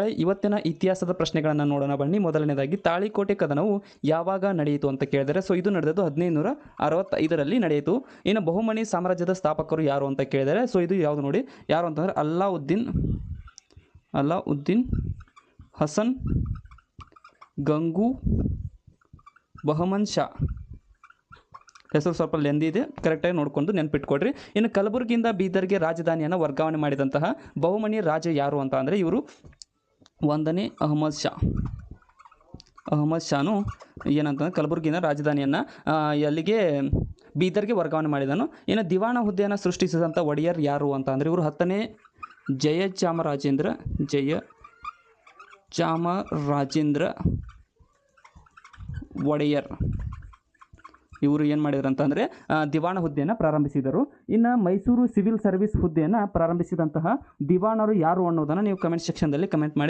ನಾಳೆ ಇವತ್ತಿನ ಇತಿಹಾಸದ ಪ್ರಶ್ನೆಗಳನ್ನು ನೋಡೋಣ ಬನ್ನಿ. ಮೊದಲನೇದಾಗಿ, ತಾಳಿಕೋಟೆ ಕದನವು ಯಾವಾಗ ನಡೆಯಿತು ಅಂತ ಕೇಳಿದರೆ, ಸೊ ಇದು ನಡೆದದ್ದು ಹದಿನೈದು ನೂರ ಅರವತ್ತೈದರಲ್ಲಿ ನಡೆಯಿತು. ಇನ್ನು ಬಹುಮನಿ ಸಾಮ್ರಾಜ್ಯದ ಸ್ಥಾಪಕರು ಯಾರು ಅಂತ ಕೇಳಿದರೆ, ಸೊ ಇದು ಯಾವುದು ನೋಡಿ, ಯಾರು ಅಂತಂದರೆ ಅಲ್ಲಾವುದ್ದೀನ್ ಅಲ್ಲಾವುದ್ದೀನ್ ಹಸನ್, ಗಂಗು, ಬಹಮನ್ ಶಾ. ಹೆಸರು ಸ್ವಲ್ಪ ಲೆಂದಿ ಇದೆ ಕರೆಕ್ಟಾಗಿ ನೋಡ್ಕೊಂಡು ನೆನ್ಪಿಟ್ಕೊಡ್ರಿ. ಇನ್ನು ಕಲಬುರಗಿಯಿಂದ ಬೀದರ್ಗೆ ರಾಜಧಾನಿಯನ್ನು ವರ್ಗಾವಣೆ ಮಾಡಿದಂತಹ ಬಹುಮನಿ ರಾಜ ಯಾರು ಅಂತ ಅಂದರೆ, ಇವರು ಒಂದನೇ ಅಹಮದ್ ಶಾ. ಅಹಮದ್ ಶಾನು ಏನಂತಂದ್ರೆ ಕಲಬುರಗಿನ ರಾಜಧಾನಿಯನ್ನು ಅಲ್ಲಿಗೆ ಬೀದರ್ಗೆ ವರ್ಗಾವಣೆ ಮಾಡಿದನು. ಇನ್ನು ದಿವಾಣ ಹುದ್ದೆಯನ್ನು ಸೃಷ್ಟಿಸಿದಂಥ ಒಡೆಯರ್ ಯಾರು ಅಂತ ಅಂದರೆ ಇವರು ಹತ್ತನೇ ಜಯ ಚಾಮರಾಜೇಂದ್ರ ಜಯ ಚಾಮರಾಜೇಂದ್ರ ಒಡೆಯರ್. ಇವರು ಏನು ಮಾಡಿದ್ರು ಅಂತಂದರೆ ದಿವಾಣ ಹುದ್ದೆಯನ್ನು ಪ್ರಾರಂಭಿಸಿದರು. ಇನ್ನು ಮೈಸೂರು ಸಿವಿಲ್ ಸರ್ವಿಸ್ ಹುದ್ದೆಯನ್ನು ಪ್ರಾರಂಭಿಸಿದಂತಹ ದಿವಾಣರು ಯಾರು ಅನ್ನೋದನ್ನು ನೀವು ಕಮೆಂಟ್ ಸೆಕ್ಷನ್ದಲ್ಲಿ ಕಮೆಂಟ್ ಮಾಡಿ.